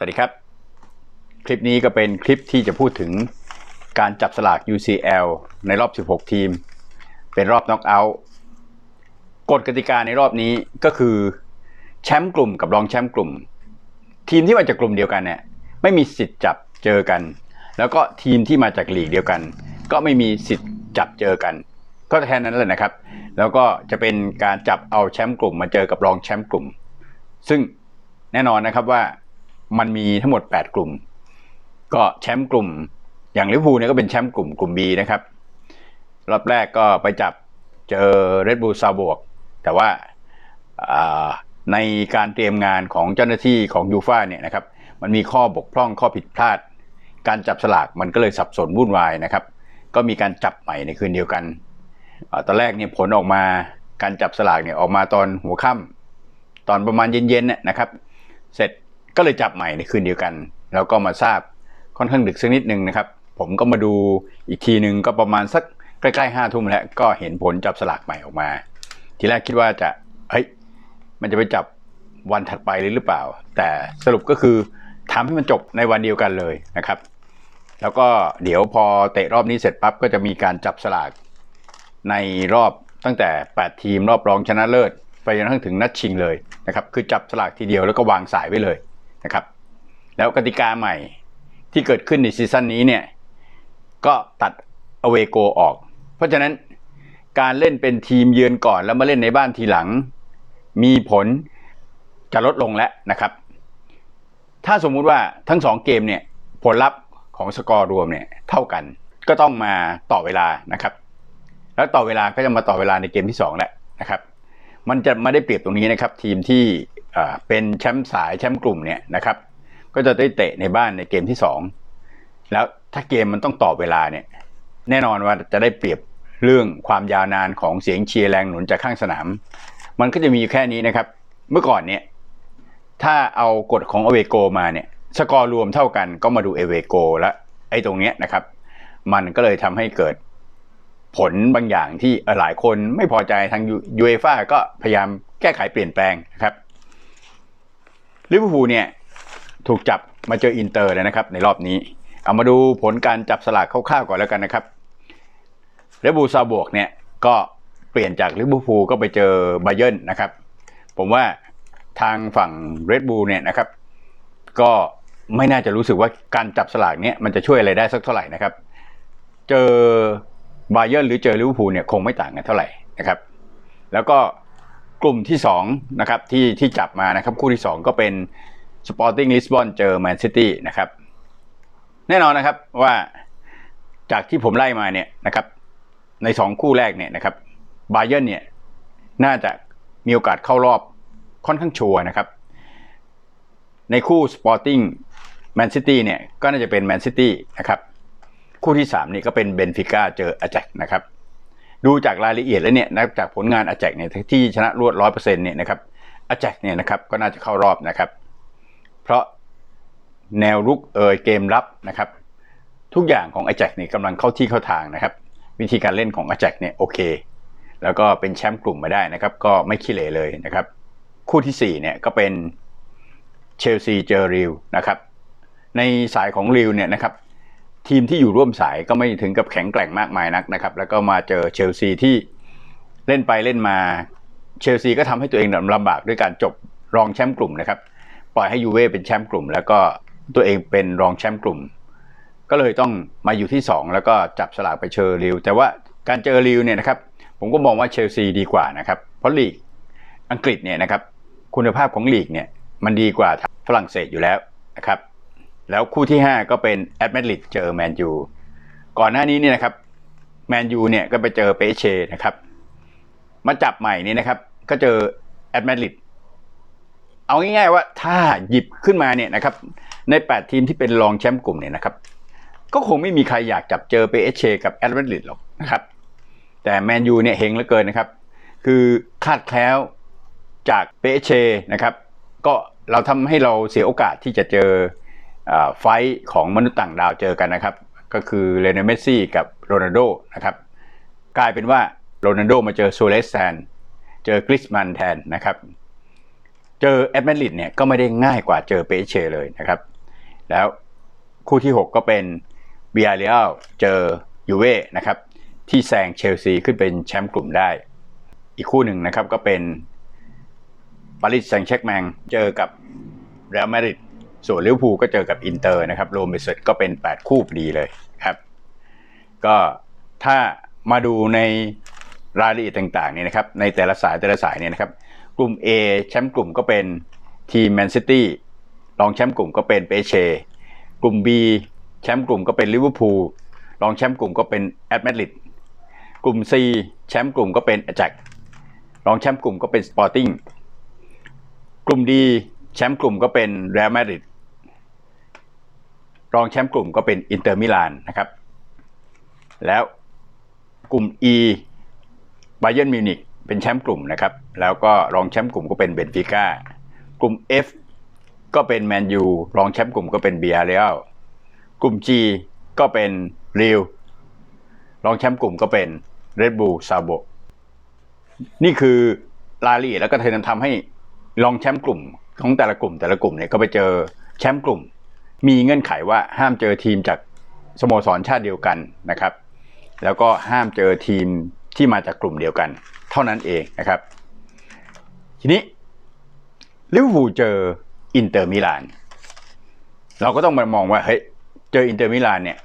สวัสดีครับ คลิปนี้ก็เป็นคลิปที่จะพูดถึงการจับสลาก UCL ในรอบ 16 ทีม เป็นรอบน็อกเอาท์กฎกติกาในรอบนี้ก็คือแชมป์กลุ่มกับรองแชมป์กลุ่ม ทีมที่มาจากกลุ่มเดียวกันเนี่ยไม่มีสิทธิ์จับเจอกัน แล้วก็ทีมที่มาจากลีกเดียวกัน ก็ไม่มีสิทธิ์จับเจอกัน ก็แค่นั้นแหละนะครับ แล้วก็จะเป็นการจับเอาแชมป์กลุ่มมาเจอกับรองแชมป์กลุ่ม ซึ่งแน่นอนนะครับว่า มันมีทั้งหมด 8 กลุ่ม ก็แชมป์กลุ่ม อย่างลิเวอร์พูลเนี่ยก็เป็นแชมป์กลุ่มกลุ่ม B นะครับ รอบแรกก็ไปจับเจอเรดบูลซาบวก แต่ว่าในการเตรียมงานของเจ้าหน้าที่ของยูฟ่าเนี่ยนะครับ มันมีข้อบกพร่องข้อผิดพลาด การจับสลากมันก็เลยสับสนวุ่นวายนะครับ ก็มีการจับใหม่ในคืนเดียวกันอตอนแรกเนี่ยผลออกมาการจับสลากเนี่ยออกมาตอนหัวค่ำตอนประมาณเย็นๆน่นะครับ เสร็จ ก็เลยจับใหม่ในคืนเดียวกัน แล้วก็มาทราบค่อนข้างดึกสักนิดนึงนะครับ ผมก็มาดูอีกทีหนึ่งก็ประมาณสักใกล้ๆห้าทุ่มแล้วก็เห็นผลจับสลากใหม่ออกมา ทีแรกคิดว่าจะเฮ้ยมันจะไปจับวันถัดไปเลยหรือเปล่า แต่สรุปก็คือทำให้มันจบในวันเดียวกันเลยนะครับ แล้วก็เดี๋ยวพอเตะรอบนี้เสร็จปั๊บก็จะมีการจับสลากในรอบตั้งแต่ 8 ทีมรอบรองชนะเลิศ ไปจนกระทั่งถึงนัดชิงเลยนะครับ คือจับสลากทีเดียวแล้วก็วางสายไว้เลย นะครับ แล้วกติกาใหม่ที่เกิดขึ้นในซีซั่นนี้เนี่ย ก็ตัดอเวโกออก เพราะฉะนั้นการเล่นเป็นทีมเยือนก่อนแล้วมาเล่นในบ้านทีหลัง มีผลจะลดลงแล้วนะครับ ถ้าสมมุติว่าทั้งสองเกมเนี่ยผลลัพธ์ของสกอร์รวมเนี่ยเท่ากัน ก็ต้องมาต่อเวลานะครับ แล้วต่อเวลาก็จะมาต่อเวลาในเกมที่2แหละนะครับ มันจะไม่ได้เปรียบตรงนี้นะครับ ทีมที่ เป็นแชมป์สายแชมป์กลุ่มเนี่ยนะครับ ก็จะได้เตะในบ้านในเกมที่ 2 แล้วถ้าเกมมันต้องต่อเวลาเนี่ย แน่นอนว่าจะได้เปรียบเรื่องความยาวนานของเสียงเชียร์แรงหนุนจากข้างสนาม มันก็จะมีอยู่แค่นี้นะครับ เมื่อก่อนเนี่ย ถ้าเอากฎของอเวโกมาเนี่ย สกอร์รวมเท่ากันก็มาดูเอเวโกแล้วไอ้ตรงเนี้ยนะครับ มันก็เลยทำให้เกิดผลบางอย่างที่หลายคนไม่พอใจทางยูเอฟ่าก็พยายามแก้ไขเปลี่ยนแปลงนะครับ ลิเวอร์พูลเนี่ยถูกจับมาเจออินเตอร์แล้วนะครับในรอบนี้ เอามาดูผลการจับสลากคร่าวๆก่อนแล้วกันนะครับเรบูซาบวกเนี่ยก็เปลี่ยนจากลิเวอร์พูลก็ไปเจอไบเยิร์นนะครับ ผมว่าทางฝั่งเรดบูลเนี่ยนะครับ ก็ไม่น่าจะรู้สึกว่าการจับสลากเนี่ยมันจะช่วยอะไรได้สักเท่าไหร่นะครับ เจอบาเยิร์นหรือเจอลิเวอร์พูลเนี่ยคงไม่ต่างกันเท่าไหร่นะครับ แล้วก็ กลุ่มที่2นะครับที่ที่จับมานะครับคู่ที่ 2 ก็เป็น Sporting Lisbon เจอแมนซิตี้นะครับแน่นอนนะครับว่าจากที่ผมไล่มาเนี่ยนะครับใน 2 คู่แรกเนี่ยนะครับบาเยิร์นเนี่ยน่าจะมีโอกาสเข้ารอบค่อนข้างชัวร์นะครับ ในคู่ Sporting Man City เนี่ยก็น่าจะเป็น Man City นะครับคู่ที่ 3 นี่ก็เป็นเบนฟิก้าเจออาแจกนะครับ ดูจากรายละเอียดแล้วเนี่ยนะจากผลงานอาแจกเนี่ยที่ชนะรวดร้อยเปอร์เซ็นต์เนี่ยนะครับอาแจกเนี่ยนะครับก็น่าจะเข้ารอบนะครับ เพราะแนวรุกเอยเกมรับนะครับ ทุกอย่างของอาแจกเนี่ยกำลังเข้าที่เข้าทางนะครับ วิธีการเล่นของอาแจกเนี่ยโอเค แล้วก็เป็นแชมป์กลุ่มมาได้นะครับ ก็ไม่ขี้เหร่เลยนะครับ คู่ที่4เนี่ยก็เป็นเชลซีเจอริวนะครับในสายของริวเนี่ยนะครับ ทีมที่อยู่ร่วมสายก็ไม่ถึงกับแข็งแกร่งมากมายนักนะครับ แล้วก็มาเจอเชลซีที่เล่นไปเล่นมาเชลซีก็ทำให้ตัวเองลำบากด้วยการจบรองแชมป์กลุ่มนะครับ ปล่อยให้ยูเว่เป็นแชมป์กลุ่ม แล้วก็ตัวเองเป็นรองแชมป์กลุ่ม ก็เลยต้องมาอยู่ที่ 2 แล้วก็จับสลากไปเชอริวแต่ว่าการเจอริวเนี่ยนะครับ ผมก็มองว่าเชลซีดีกว่านะครับเพราะลีกอังกฤษเนี่ยนะครับคุณภาพของลีกเนี่ยมันดีกว่าฝรั่งเศสอยู่แล้วนะครับ แล้วคู่ที่ 5 ก็เป็นแอตมดริดเจอแมนยูก่อนหน้านี้เนี่ยนะครับแมนยูเนี่ยก็ไปเจอเปเชนะครับ มาจับใหม่นี่นะครับ ก็เจอแอตมดริดเอาง่ายๆว่าถ้าหยิบขึ้นมาเนี่ยนะครับ ใน 8 ทีมที่เป็นรองแชมป์กลุ่มเนี่ยนะครับ ก็คงไม่มีใครอยากจับเจอเปเชกับแอตมดริดหรอกนะครับ แต่แมนยูเนี่ยเฮงเหลือเกินนะครับ คือคาดแคล้วจากเปเชนะครับ ก็เราทำให้เราเสียโอกาสที่จะเจอ ไฟของมนุษย์ต่างดาวเจอกันนะครับ ก็คือเลนเมสซี่กับโรนัลโดนะครับ กลายเป็นว่าโรนัลโดมาเจอโซเลสแทน เจอกริสมันแทนนะครับ เจอแอตมาดริดเนี่ยก็ไม่ได้ง่ายกว่าเจอเปเชเลยนะครับ แล้วคู่ที่ 6 ก็เป็นเบียเรียลเจอยูเว่นะครับ ที่แซงเชลซีขึ้นเป็นแชมป์กลุ่มได้ อีกคู่หนึ่งนะครับก็เป็นปารีสแซงต์แชร์กแมงเจอกับเรอัลมาดริด ส่วนลิเวอร์พูลก็เจอกับอินเตอร์นะครับรวมไปเสร็จก็เป็น 8 คู่พอดีเลยครับ ก็ถ้ามาดูในรายละเอียดต่างๆเนี่ยนะครับในแต่ละสายแต่ละสายเนี่ยนะครับ กลุ่ม A แชมป์กลุ่มก็เป็นทีมแมนซิตี้รองแชมป์กลุ่มก็เป็นเปเชกลุ่ม B แชมป์กลุ่มก็เป็นลิเวอร์พูลรองแชมป์กลุ่มก็เป็นแอตมดริดกลุ่ม C แชมป์กลุ่มก็เป็นอ j จ c รองแชมป์กลุ่มก็เป็นสปอร์ติ้งกลุ่ม D แชมป์กลุ่มก็เป็นเรอัลมาดริดรองแชมป์กลุ่มก็เป็นอินเตอร์มิลานนะครับ แล้วกลุ่ม E บ a เย r n m มิวนิกเป็นแชมป์กลุ่มนะครับ แล้วก็รองแชมป์กลุ่มก็เป็นเบนฟิก้ากลุ่ม F ก็เป็นแมนยูรองแชมป์กลุ่มก็เป็นเบียร์เรียลกลุ่ม G ก็เป็นริวรองแชมป์กลุ่มก็เป็นเรดบูลซาโบนี่คือรายละเอียดแล้วก็เทนทำให้รองแชมป์กลุ่ม ของแต่ละกลุ่มแต่ละกลุ่มเนี่ยก็ไปเจอแชมป์กลุ่ม มีเงื่อนไขว่าห้ามเจอทีมจากสโมสรชาติเดียวกันนะครับ แล้วก็ห้ามเจอทีมที่มาจากกลุ่มเดียวกัน เท่านั้นเองนะครับ ทีนี้ลิเวอร์พูลเจออินเตอร์มิลานเราก็ต้องมามองว่าเฮ้ยเจออินเตอร์มิลานเนี่ย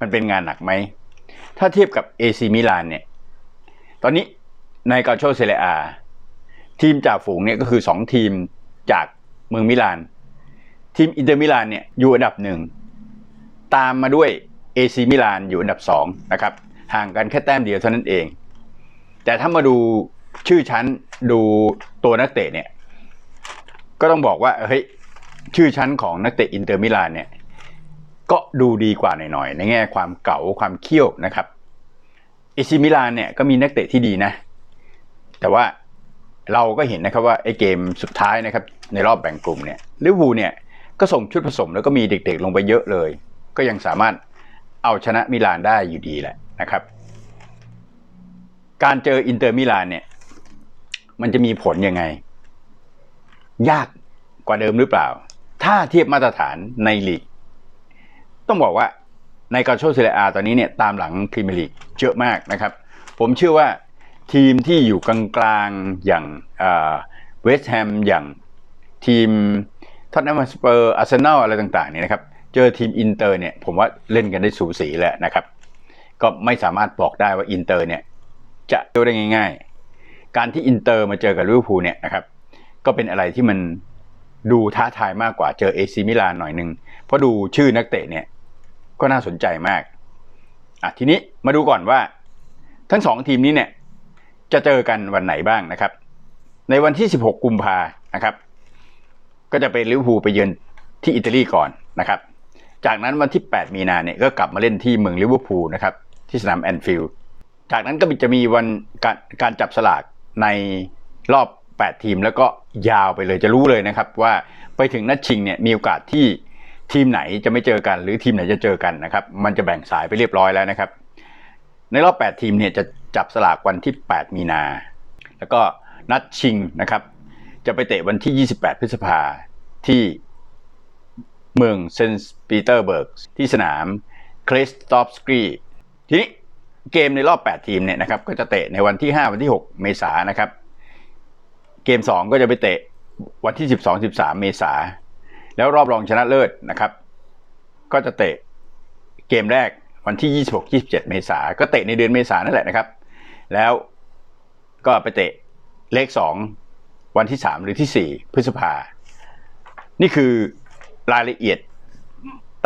มันเป็นงานหนักไหม ถ้าเทียบกับเอซีมิลานเนี่ยตอนนี้ในกาโชเซเรียอาทีมจากฝูงเนี่ยก็คือ 2 ทีม จากเมืองมิลาน ทีมอินเตอร์มิลานเนี่ยอยู่อันดับหนึ่งตามมาด้วยเอซีมิลานอยู่อันดับ2นะครับห่างกันแค่แต้มเดียวเท่านั้นเอง แต่ถ้ามาดูชื่อชั้นดูตัวนักเตะเนี่ย ก็ต้องบอกว่าเฮ้ยชื่อชั้นของนักเตะอินเตอร์มิลานเนี่ยก็ดูดีกว่าหน่อยๆในแง่ความเก่าความเขี้ยวนะครับเอซิมิลานเนี่ยก็มีนักเตะที่ดีนะ แต่ว่า เราก็เห็นนะครับว่าไอ้เกมสุดท้ายนะครับในรอบแบ่งกลุ่มเนี่ยลิเวอร์พูลเนี่ยก็ส่งชุดผสมแล้วก็มีเด็กๆลงไปเยอะเลย ก็ยังสามารถเอาชนะมิลานได้อยู่ดีแหละนะครับ การเจออินเตอร์มิลานเนี่ยมันจะมีผลยังไง ยากกว่าเดิมหรือเปล่า ถ้าเทียบมาตรฐานในลีก ต้องบอกว่าในกาโชเซเรียอาตอนนี้เนี่ยตามหลังพรีเมียร์ลีกเยอะมากนะครับ ผมเชื่อว่า ทีมที่อยู่กลางๆอย่างเวสต์แฮมอย่างทีมท็อตแนมสเปอร์อาร์เซนอลอะไรต่างๆเนี่ยนะครับ เจอทีมอินเตอร์เนี่ยผมว่าเล่นกันได้สูสีแหละนะครับ ก็ไม่สามารถบอกได้ว่าอินเตอร์เนี่ยจะเจอได้ง่าย ๆ การที่อินเตอร์มาเจอกับลิเวอร์พูลเนี่ยนะครับก็เป็นอะไรที่มันดูท้าทายมากกว่าเจอเอซีมิลานหน่อยนึง เพราะดูชื่อนักเตะเนี่ยก็น่าสนใจมากอะทีนี้มาดูก่อนว่า ทั้งสองทีมนี้เนี่ย จะเจอกันวันไหนบ้างนะครับ ในวันที่ 16 กุมภานะครับ ก็จะเป็นลิเวอร์พูลไปเยือนที่อิตาลีก่อนนะครับ จากนั้นวันที่ 8 มีนาเนี่ยก็กลับมาเล่นที่เมืองลิเวอร์พูลนะครับ ที่สนามแอนฟิลด์จากนั้นก็จะมีวันการการจับสลากในรอบ 8 ทีมแล้วก็ยาวไปเลยจะรู้เลยนะครับ ว่าไปถึงนัดชิงเนี่ยมีโอกาสที่ทีมไหนจะไม่เจอกัน หรือทีมไหนจะเจอกันนะครับ มันจะแบ่งสายไปเรียบร้อยแล้วนะครับ ในรอบ 8 ทีมเนี่ยจะ จับสลากวันที่ 8 มีนา แล้วก็นัดชิงนะครับ จะไปเตะวันที่ 28 พฤษภาที่เมืองเซนต์ปีเตอร์เบิร์กที่สนามคริสตอฟสกีทีนี้เกมในรอบ 8 ทีมเนี่ยนะครับ ก็จะเตะในวันที่ 5 วันที่ 6 เมษายนนะครับ เกม 2 ก็จะไปเตะวันที่ 12 13 เมษายนแล้วรอบรองชนะเลิศนะครับ ก็จะเตะเกมแรกวันที่ 26 27 เมษายนก็เตะในเดือนเมษานั่นแหละนะครับ แล้วก็ไปเตะเลข2วันที่3หรือที่4พฤษภา นี่คือรายละเอียด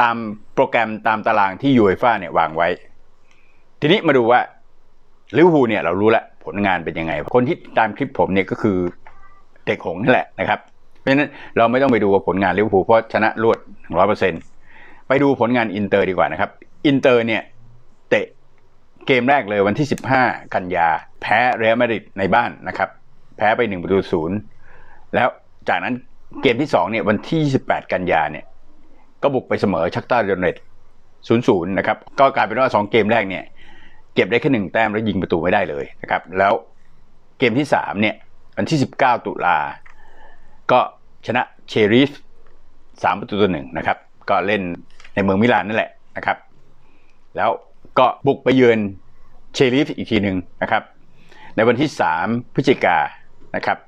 ตามโปรแกรมตามตารางที่ยูเอฟ่าเนี่ยวางไว้ ทีนี้มาดูว่าลิเวอร์พูลเนี่ยเรารู้แล้วผลงานเป็นยังไง คนที่ตามคลิปผมเนี่ยก็คือเด็กหงนั่นแหละนะครับ เพราะฉะนั้นเราไม่ต้องไปดูว่าผลงานลิเวอร์พูลเพราะชนะรวด100%ไปดูผลงานอินเตอร์ดีกว่านะครับ อินเตอร์เนี่ย เกมแรกเลยวันที่ 15 กันยา แพ้เรอัลมาดริดในบ้านนะครับ แพ้ไป1ประตูศูนย์แล้วจากนั้นเกมที่ 2 เนี่ย วันที่ 28 กันยาเนี่ย ก็บุกไปเสมอชักต้าโดเนตศูนย์ศูนย์นะครับ ก็กลายเป็นว่า 2 เกมแรกเนี่ย เก็บได้แค่หนึ่งแต้มแล้วยิงประตูไม่ได้เลยนะครับ แล้วเกมที่ 3 เนี่ย วันที่ 19 ตุลา ก็ชนะเชริฟสามประตูต่อหนึ่งนะครับ ก็เล่นในเมืองมิลานนั่นแหละนะครับ แล้ว ก็บุกไปเยือนเชลิฟอีกทีหนึ่งนะครับ ในวันที่ 3 พฤศจิกานะครับ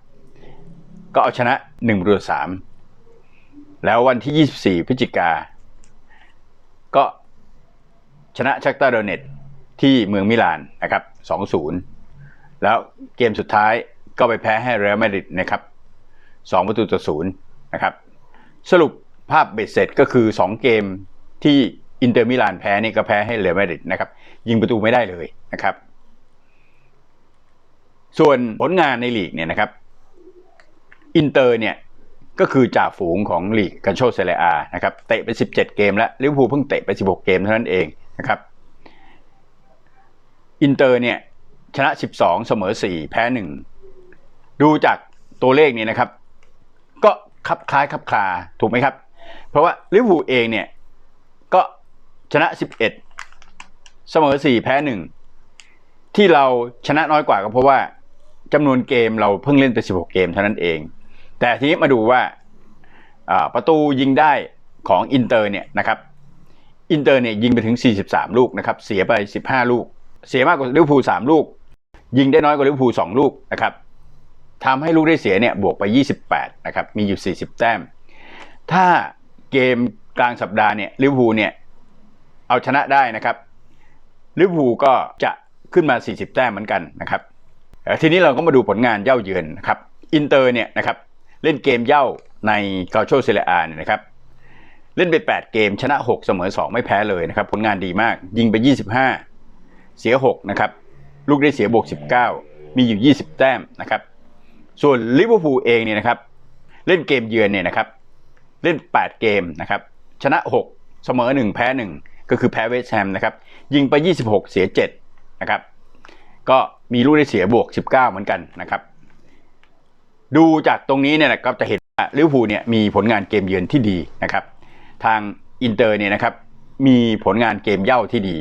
ก็เอาชนะ1ประตูสามแล้ววันที่ 24 พฤศจิกา ก็ชนะชักตาโดเนตที่เมืองมิลานนะครับ 2-0 แล้วเกมสุดท้ายก็ไปแพ้ให้เรอัลมาดริดนะครับ2ประตูต่อศูนย์นะครับ สรุปภาพเบ็ดเสร็จก็คือ 2 เกมที่ อินเตอร์มิลานแพ้นี่ก็แพ้ให้เรอัลมาดริดนะครับ ยิงประตูไม่ได้เลยนะครับ ส่วนผลงานในลีกเนี่ยนะครับอินเตอร์เนี่ยก็คือจ่าฝูงของลีกกันโชเซเรียอานะครับเตะไป 17 เกมแล้วลิเวอร์พูลเพิ่งเตะไป 16 เกมเท่านั้นเองนะครับอินเตอร์เนี่ยชนะ 12 เสมอ 4 แพ้ 1 ดูจากตัวเลขนี้นะครับ ก็คลับคล้ายคลับคลาถูกไหมครับ เพราะว่าลิเวอร์พูลเองเนี่ยก็ ชนะ 11 เสมอ 4 แพ้ 1 ที่เราชนะน้อยกว่าก็เพราะว่าจำนวนเกมเราเพิ่งเล่นไป 16 เกมเท่านั้นเอง แต่ทีนี้มาดูว่าประตูยิงได้ของอินเตอร์เนี่ยนะครับอินเตอร์เนี่ยยิงไปถึง 43 ลูกนะครับเสียไป 15 ลูก เสียมากกว่าลิเวอร์พูล3ลูก ยิงได้น้อยกว่าลิเวอร์พูล2ลูกนะครับทำให้ลูกได้เสียเนี่ยบวกไป 28 นะครับ มีอยู่ 40 แต้ม ถ้าเกมกลางสัปดาห์เนี่ยลิเวอร์พูลเนี่ย เอาชนะได้นะครับลิเวอร์พูลก็จะขึ้นมา 40 แต้มเหมือนกันนะครับทีนี้เราก็มาดูผลงานเย่าเยือนนะครับอินเตอร์เนี่ยนะครับเล่นเกมเย่าในกาโชเซเรียอาเนี่ยนะครับเล่นไป 8 เกมชนะ 6 เสมอ 2 ไม่แพ้เลยนะครับผลงานดีมากยิงไป 25 เสีย 6 นะครับ ลูกได้เสียบวก 19 มีอยู่ 20 แต้มนะครับ ส่วนลิเวอร์พูลเองเนี่ยนะครับเล่นเกมเยือนเนี่ยนะครับเล่น 8 เกมนะครับชนะ 6 เสมอ 1 แพ้ 1 ก็คือแพ้เวสแฮมนะครับ ยิงไป 26 เสีย7นะครับ ก็มีลูกได้เสียบวก 19 เหมือนกันนะครับ ดูจากตรงนี้เนี่ยนะครับจะเห็นว่าลิเวอร์พูลเนี่ยมีผลงานเกมเยือนที่ดีนะครับ ทางอินเตอร์เนี่ยนะครับมีผลงานเกมเย่าที่ดี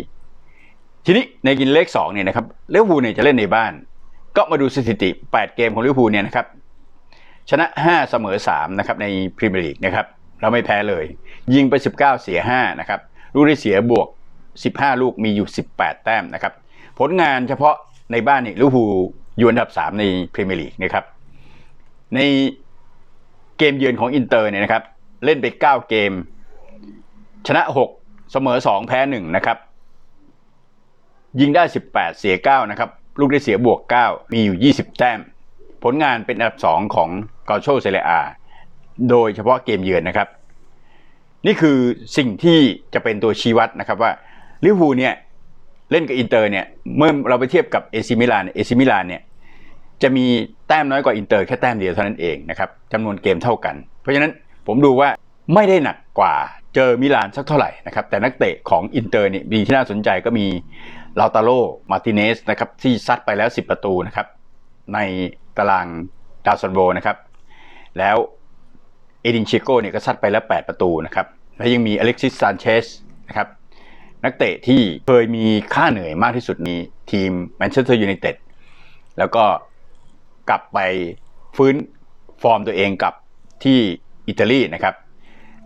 ทีนี้ในกินเลข2เนี่ยนะครับลิเวอร์พูลเนี่ยจะเล่นในบ้าน ก็มาดูสถิติ 8 เกมของลิเวอร์พูลเนี่ยนะครับชนะ 5 เสมอ3นะครับในพรีเมียร์ลีกนะครับเราไม่แพ้เลย ยิงไป 19 เสีย5นะครับ ลูกได้เสียบวก 15 ลูกมีอยู่ 18 แต้มนะครับ ผลงานเฉพาะในบ้านนี่ลิเวอร์พูลอยู่อันดับ 3 ในพรีเมียร์ลีกนะครับ ในเกมเยือนของอินเตอร์เนี่ยนะครับ เล่นไป 9 เกม ชนะ 6 เสมอ 2 แพ้ 1 นะครับ ยิงได้ 18 เสีย 9 นะครับ ลูกได้เสียบวก 9 มีอยู่ 20 แต้ม ผลงานเป็นอันดับ 2 ของกาโชเซเรียอา โดยเฉพาะเกมเยือนนะครับ นี่คือสิ่งที่จะเป็นตัวชี้วัดนะครับว่าลิเวอร์พูลเนี่ยเล่นกับอินเตอร์เนี่ยเมื่อเราไปเทียบกับเอซิมิลานเอซิมิลานเนี่ยจะมีแต้มน้อยกว่าอินเตอร์แค่แต้มเดียวเท่านั้นเองนะครับจำนวนเกมเท่ากัน เพราะฉะนั้นผมดูว่าไม่ได้หนักกว่าเจอมิลานสักเท่าไหร่นะครับแต่นักเตะของอินเตอร์เนี่ยมีที่น่าสนใจก็มีลาตาโลมาติเนสนะครับที่ซัดไปแล้ว 10 ประตูนะครับในตารางดาวซันโบนะครับแล้ว เอดินเชโกเนี่ยก็ซัดไปแล้ว 8 ประตูนะครับ แล้วยังมีอเล็กซิสซานเชสนะครับนักเตะที่เคยมีค่าเหนื่อยมากที่สุดในทีมแมนเชสเตอร์ยูไนเต็ดแล้วก็กลับไปฟื้นฟอร์มตัวเองกับที่อิตาลีนะครับ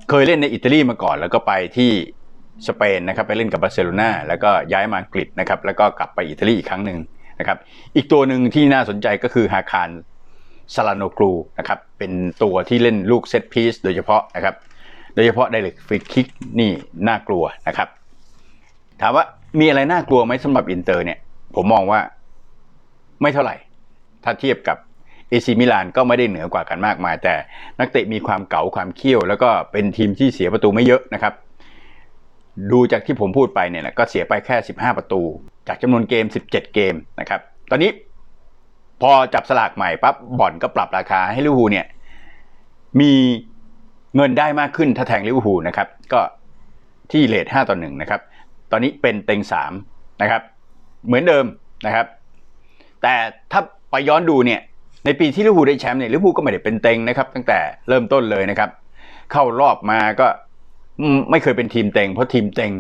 เคยเล่นในอิตาลีมาก่อน แล้วก็ไปที่สเปนนะครับ ไปเล่นกับบาร์เซโลนาแล้วก็ย้ายมาอังกฤษนะครับ แล้วก็กลับไปอิตาลีอีกครั้งหนึ่งนะครับ อีกตัวหนึ่งที่น่าสนใจก็คือฮาคาร ซาลาโนกรูนะครับเป็นตัวที่เล่นลูกเซตพีซโดยเฉพาะนะครับโดยเฉพาะไดเรกฟรีคิกนี่น่ากลัวนะครับ ถามว่ามีอะไรน่ากลัวไหมสำหรับอินเตอร์เนี่ย ผมมองว่าไม่เท่าไหร่ ถ้าเทียบกับเอซิมิลานก็ไม่ได้เหนือกว่ากันมากมาย แต่นักเตะมีความเก๋าความเขี้ยว แล้วก็เป็นทีมที่เสียประตูไม่เยอะนะครับ ดูจากที่ผมพูดไปเนี่ยก็เสียไปแค่ 15 ประตู จากจำนวนเกม 17 เกมนะครับ ตอนนี้ พอจับสลากใหม่ปั๊บบ่อนก็ปรับราคาให้ลิเวอร์พูลเนี่ย มีเงินได้มากขึ้นถ้าแทงลิเวอร์พูลนะครับ ก็ที่เลท5ต่อ1นะครับ ตอนนี้เป็นเต็ง3นะครับ เหมือนเดิมนะครับ แต่ถ้าไปย้อนดูเนี่ย ในปีที่ลิเวอร์พูลได้แชมป์เนี่ยลิเวอร์พูลก็ไม่ได้เป็นเต็งนะครับ ตั้งแต่เริ่มต้นเลยนะครับ เข้ารอบมาก็อืมไม่เคยเป็นทีมเต็งเพราะทีมเต็ง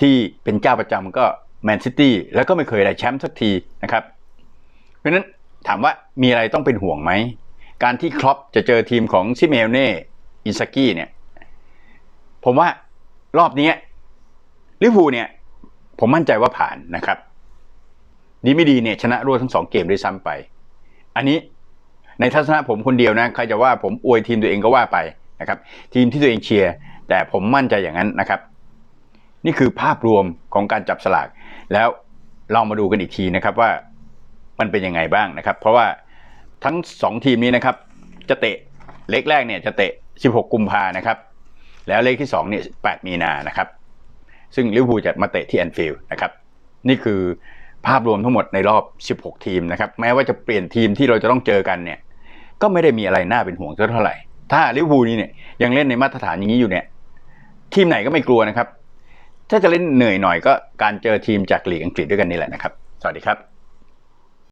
ที่เป็นเจ้าประจำก็แมนซิตี้แล้วก็ไม่เคยได้แชมป์สักทีนะครับ เพราะฉะนั้น ถามว่ามีอะไรต้องเป็นห่วงไหม การที่ครอปจะเจอทีมของซิเมลเน่อินซากิเนี่ย ผมว่ารอบนี้ลิเวอร์พูเนี่ย ผมมั่นใจว่าผ่านนะครับ ดีไม่ดีเนี่ยชนะรวดทั้งสองเกมด้วยซ้ำไป อันนี้ในทัศนะผมคนเดียวนะ ใครจะว่าผมอวยทีมตัวเองก็ว่าไปนะครับ ทีมที่ตัวเองเชียร์แต่ผมมั่นใจอย่างนั้นนะครับ นี่คือภาพรวมของการจับสลาก แล้วเรามาดูกันอีกทีนะครับว่า มันเป็นยังไงบ้างนะครับ เพราะว่าทั้งสองทีมนี้นะครับ จะเตะเล็กแรกเนี่ยจะเตะ 16 กุมภานะครับ แล้วเลขที่2เนี่ย8มีนานะครับ ซึ่งลิเวอร์พูลจะมาเตะที่แอนฟิลด์นะครับ นี่คือภาพรวมทั้งหมดในรอบ 16 ทีมนะครับ แม้ว่าจะเปลี่ยนทีมที่เราจะต้องเจอกันเนี่ย ก็ไม่ได้มีอะไรน่าเป็นห่วงเท่าไหร่ ถ้าลิเวอร์พูลนี่เนี่ยยังเล่นในมาตรฐานอย่างนี้อยู่เนี่ย ทีมไหนก็ไม่กลัวนะครับ ถ้าจะเล่นเหนื่อยหน่อยก็การเจอทีมจากลีกอังกฤษด้วยกันนี่แหละนะครับ สวัสดีครับ